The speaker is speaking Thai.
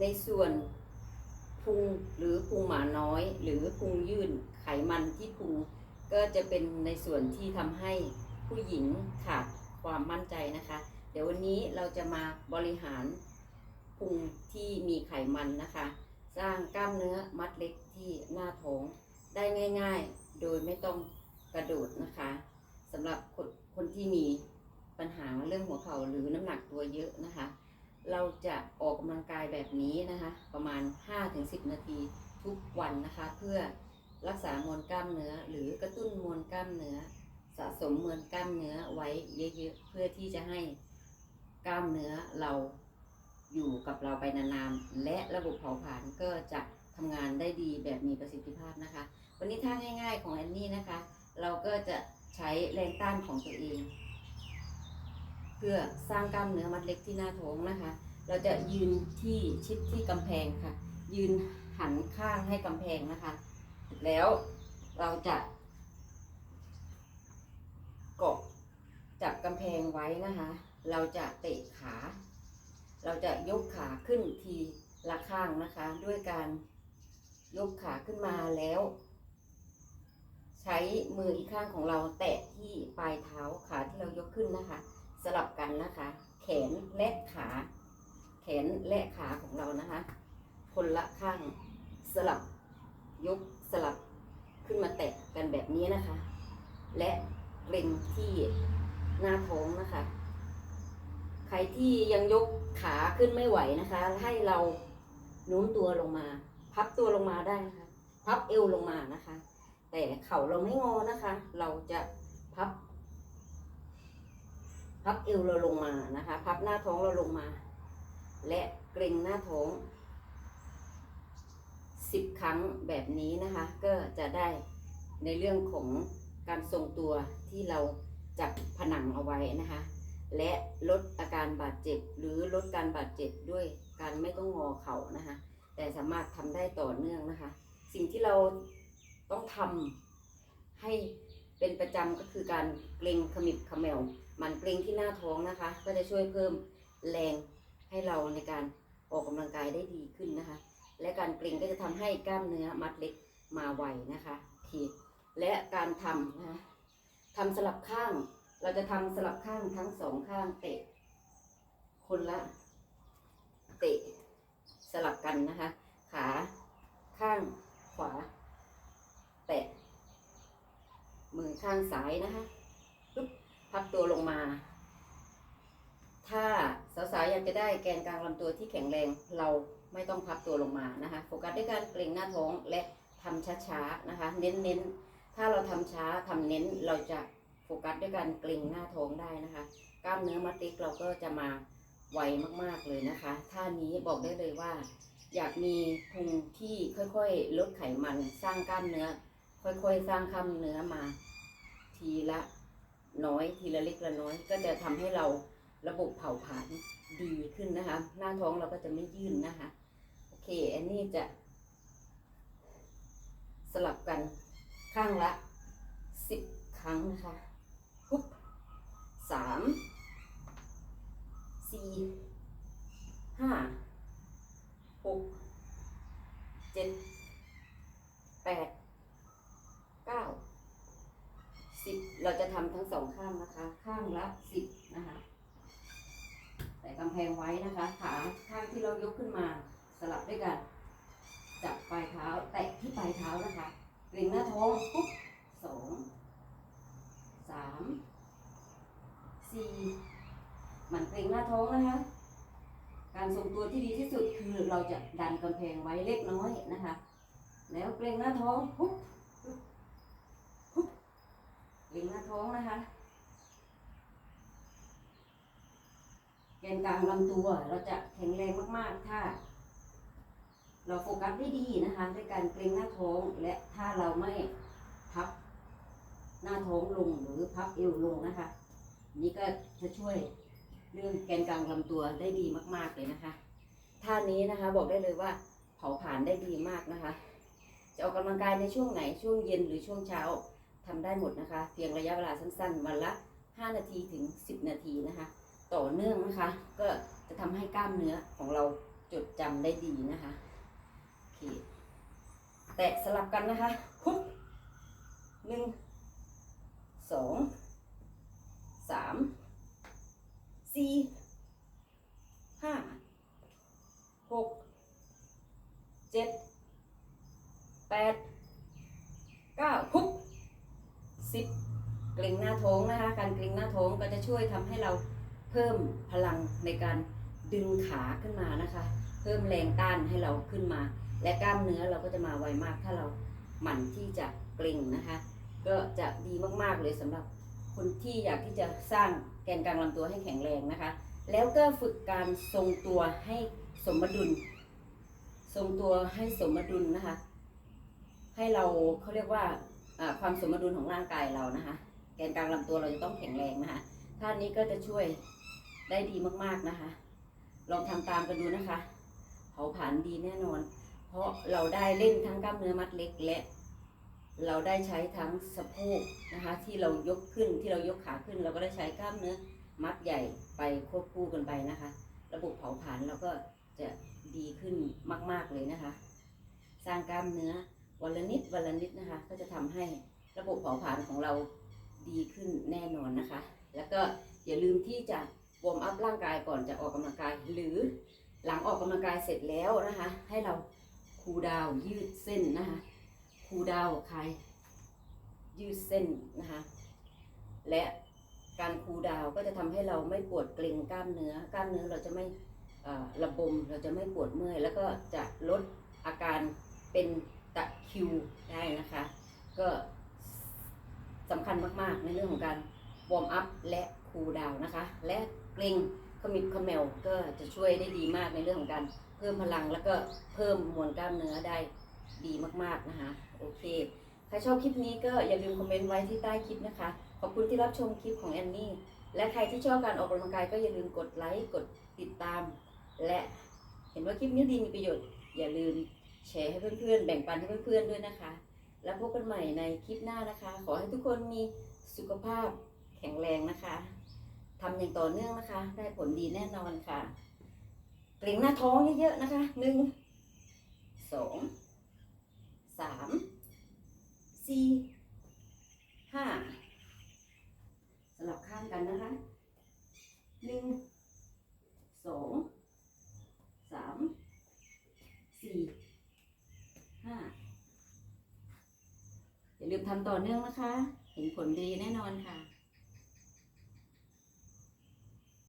ในส่วนพุงหรือพุงหมาน้อย หรือพุงยื่นไขมันที่พุงก็จะเป็นในส่วนที่ทำให้ผู้หญิงขาดความมั่นใจนะคะ เดี๋ยววันนี้เราจะมาบริหารพุงที่มีไขมันนะคะ สร้างกล้ามเนื้อมัดเล็กที่หน้าท้องได้ง่าย ๆ โดยไม่ต้องกระโดดนะคะสำหรับคนคนที่มีปัญหาเรื่องหัวเข่าหรือน้ำหนักตัวเยอะนะคะ เราจะออกกำลังกายแบบนี้นะคะ ประมาณ 5-10 นาทีทุกวันนะคะ เพื่อรักษามวลกล้ามเนื้อ หรือกระตุ้นมวลกล้ามเนื้อ สะสมมวลกล้ามเนื้อไว้เยอะๆเพื่อที่จะให้กล้ามเนื้อเราอยู่กับเราไปนานๆและระบบเผาผลาญก็จะทำงานได้ดีแบบมีประสิทธิภาพนะคะ วันนี้ท่าง่าย ๆ ของแอนนี่นะคะ เราก็จะใช้แรงต้านของตัวเอง เพื่อสร้างกล้ามเนื้อมัดเล็กที่หน้าท้องนะคะ เราจะยืนที่ชิดที่กำแพงค่ะ ยืนหันข้างให้กำแพงนะคะ แล้วเราจะเกาะจับกำแพงไว้นะคะ เราจะเตะขา เราจะยกขาขึ้นทีละข้างนะคะ ด้วยการยกขาขึ้นมาแล้ว ใช้มืออีกข้างของเราแตะที่ปลายเท้าขาที่เรายกขึ้นนะคะ สลับกันนะคะ แขนและขา แขนและขาของเรานะคะ คนละข้างสลับยกสลับขึ้นมาแตะกันแบบนี้นะคะ และเกร็งที่หน้าท้องนะคะ ใครที่ยังยกขาขึ้นไม่ไหวนะคะ ให้เราโน้มตัวลงมา พับตัวลงมาได้นะคะ พับเอวลงมานะคะ แต่เข่าเราไม่งอนะคะ เราจะพับ พับเอวเราลงมานะคะ พับหน้าท้องเราลงมา และเกร็งหน้าท้องสิบครั้งแบบนี้นะคะ ก็จะได้ในเรื่องของการทรงตัวที่เราจับผนังเอาไว้นะคะ และลดอาการบาดเจ็บหรือลดการบาดเจ็บด้วยการไม่ต้องงอเข่านะคะ แต่สามารถทำได้ต่อเนื่องนะคะ สิ่งที่เราต้องทำให้เป็นประจำก็คือการเกรงขมิบขมว หมันเกรงที่หน้าท้องนะคะ ก็จะช่วยเพิ่มแรงให้เราในการออกกำลังกายได้ดีขึ้นนะคะ และการเกรงก็จะทำให้กล้ามเนื้อมัดเล็กมาไวนะคะโอเคและการทำนะคะทำสลับข้าง เราจะทำสลับข้างทั้งสองข้างเตะ คนละ เตะสลับกันนะคะ ขาข้างขวา แตะมือข้างซ้ายนะคะ ลงมา ถ้าสาวๆอยากจะได้แกนกลางลำตัวที่แข็งแรงเราไม่ต้องพับตัวลงมานะคะโฟกัสด้วยการเกร็งหน้าท้องและทำช้าๆนะคะ เน้นๆ ถ้าเราทำช้าทำเน้นเราจะโฟกัสด้วยการเกร็งหน้าท้องได้นะคะ กล้ามเนื้อมัดเล็กเราก็จะมาไวมากๆเลยนะคะท่านี้บอกได้เลยว่า อยากมีพุงที่ค่อยๆ ลดไขมันสร้างกล้ามเนื้อ ค่อยๆ สร้างกล้ามเนื้อมา ทีละ น้อยทีละเล็กละน้อย ก็จะทำให้เราระบบเผาผลาญดีขึ้นนะคะ หน้าท้องเราก็จะไม่ยื่นนะคะ โอเค อันนี้จะ สลับกันข้างละสิบครั้งนะคะปุ๊บสามสี่ห้าหกเจ็ดแปดเก้าสิบเราจะทำทั้ง สองข้างนะคะ ข้างละสิบนะคะแต่กำแพงไว้นะคะ ขาข้างที่เรายกขึ้นมาสลับด้วยกัน จับปลายเท้า แตะที่ปลายเท้านะคะเกร็งหน้าท้องปุ๊บสองสามสี่หมันเกร็งหน้าท้องนะคะ การทรงตัวที่ดีที่สุดคือเราจะดันกำแพงไว้เล็กน้อยนะคะ แล้วเกร็งหน้าท้องปุ๊บ เกรงหน้าท้องนะคะ แกนกลางลำตัวเราจะแข็งแรงมากๆ ถ้า เราโฟกัสได้ดีนะคะด้วยการเกรงหน้าท้องและถ้าเราไม่พับหน้าท้องลงหรือพับเอวลงนะคะ นี่ก็จะช่วยเรื่องแกนกลางลำตัวได้ดีมาก ๆเลยนะคะท่านี้นะคะบอกได้เลยว่าเผาผลาญได้ดีมากนะคะ จะออกกำลังกายในช่วงไหนช่วงเย็นหรือช่วงเช้า ทำได้หมดนะคะ เพียงระยะเวลาสั้นๆ วันละ 5 นาทีถึง 10 นาทีนะคะ ต่อเนื่องนะคะ ก็จะทำให้กล้ามเนื้อของเราจดจำได้ดีนะคะโอเคแตะสลับกันนะคะปุ๊บหนึ่งสองสามสี่ห้าหกเจ็ดแปดเก้าปุ๊บสิบเกร็งหน้าท้องนะคะ การเกร็งหน้าท้องก็จะช่วยทำให้เราเพิ่มพลังในการดึงขาขึ้นมานะคะ เพิ่มแรงต้านให้เราขึ้นมา และกล้ามเนื้อเราก็จะมาไวมาก ถ้าเราหมั่นที่จะเกร็งนะคะ ก็จะดีมากๆเลยสำหรับคนที่อยากที่จะสร้างแกนกลางลำตัวให้แข็งแรงนะคะ แล้วก็ฝึกการทรงตัวให้สมดุล ทรงตัวให้สมดุลนะคะ ให้เราเขาเรียกว่าความสมดุลของร่างกายเรานะคะ กนกลางลำตัวเราจะต้องแข็งแรงนะคะท่านี้ก็จะช่วยได้ดีมากๆนะคะ ลองทำตามกันดูนะคะเผาผลาญดีแน่นอน เพราะเราได้เล่นทั้งกล้ามเนื้อมัดเล็กและ เราได้ใช้ทั้งสะโพกนะคะ ที่เรายกขึ้นที่เรายกขาขึ้น เราก็ได้ใช้กล้ามเนื้อมัดใหญ่ไปควบคู่กันไปนะคะ ระบบเผาผลาญเราก็จะดีขึ้นมาก ๆเลยนะคะ สร้างกล้ามเนื้อวันละนิดวันละนิดนะคะ ก็จะทำให้ระบบเผาผลาญของเรา ดีขึ้นแน่นอนนะคะ แล้วก็อย่าลืมที่จะวอร์มอัพร่างกายก่อนจะออกกำลังกายหรือหลังออกกำลังกายเสร็จแล้วนะคะ ให้เราคูลดาวยืดเส้นนะคะคูลดาวคลายยืดเส้นนะคะและการคูลดาวก็จะทำให้เราไม่ปวดเกร็งกล้ามเนื้อกล้ามเนื้อเราจะไม่ระบมเราจะไม่ปวดเมื่อย แล้วก็จะลดอาการเป็นตะคิวได้นะคะ ก็ สำคัญมากๆ ในเรื่องของการวอร์มอัพและคูลดาวนะคะ และเกรงขมิบขมวก็จะช่วยได้ดีมากในเรื่องของการเพิ่มพลังแล้วก็เพิ่มมวลกล้ามเนื้อได้ดีมากๆนะคะโอเคใครชอบคลิปนี้ก็อย่าลืมคอมเมนต์ไว้ที่ใต้คลิปนะคะ ขอบคุณที่รับชมคลิปของแอนนี่และใครที่ชอบการออกกำลังกายก็อย่าลืมกดไลค์กดติดตาม และเห็นว่าคลิปนี้ดีมีประโยชน์ อย่าลืมแชร์ให้เพื่อนๆ แบ่งปันให้เพื่อนๆด้วยนะคะ แล้วพบกันใหม่ในคลิปหน้านะคะ ขอให้ทุกคนมีสุขภาพแข็งแรงนะคะทำอย่างต่อเนื่องนะคะ ได้ผลดีแน่นอนค่ะเกร็งหน้าท้องเยอะๆนะคะหนึ่งสองสามสี่ห้าสลับข้างกันนะคะหนึ่งสองสามสี่ห้าอย่าลืม ทำต่อเนื่องนะคะ เห็นผลดีแน่นอนค่ะ